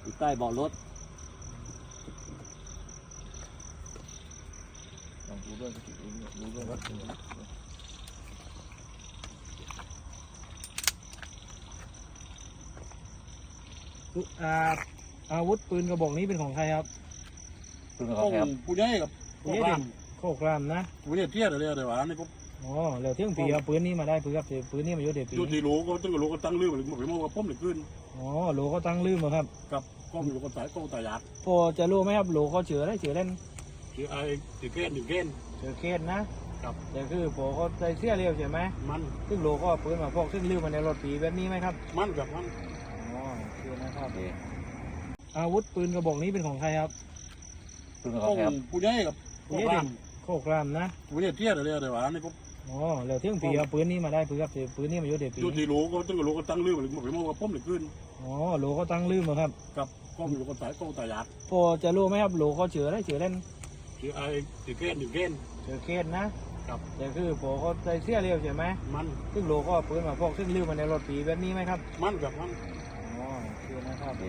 อยู่ใต้เบาะรถลองดูด้วยดูด้วยว่าอ่าอาวุธปืนกระบอกนี้เป็นของใครครับคุณต้เขาองครับ ผู้ใหญ่กับผู้ผู้ใหญ่ร่างโคกรามนะ ผู้ใหญ่เทียดอะไรอะไรวะนี่ก็ อ๋อแล้วเที่ยงปีเอาปืนนี้มาได้ปืนครับปืนนี้มาอยู่เด็ดปีอยู่ที่รู้ก็ต้องรู้ก็ตั้งเรื่องเลยไปมองว่าผมเลยขึ้นอ๋อโหลเขาตั้งลืมเหรอครับกับกล้องอยู่กับสายกล้องตายาดพอจะรู้ไหมครับโหลเขาเฉือได้เฉือเล่นคือไอ้ถือเกนถือเกนเฉือเคสนะครับแต่คือพอเขาใส่เสื้อเร็วใช่ไหมมันซึ่งโหลก็เอาปืนมาพกซึ่งลืมมาในรถปีแบบนี้ไหมครับ มันกับมันอ๋อโอเคนะครับโอเคอาวุธปืนกระบอกนี้เป็นของใครครับคุณต้เขาองครับผู้ใหญ่กับผู้ผู้ใหญ่ร่างโคกรามนะผู้ใหญ่เทียดอะไรอะไรวะนี่ก็ อ๋อแล้วเที่ยงปีเอาปืนนี้มาได้ปืนครับปืนนี้มาอยู่เด็ดปีอยู่ที่รู้ก็ต้องรู้ก็ตั้งเรื่องเลยไปมองว่าผมเลยขึ้นอ๋อโหลเขาตั้งลืมเหรอครับกับกล้องอยู่กับสายกล้องตายาดพอจะรู้ไหมครับโหลเขาเฉือได้เฉือเล่นคือไอ้ถือเกนถือเกนเฉือเคสนะครับแต่คือพอเขาใส่เสื้อเร็วใช่ไหมมันซึ่งโหลก็เอาปืนมาพกซึ่งลืมมาในรถปีแบบนี้ไหมครับ มันกับมันอ๋อโอเคนะครับโอเค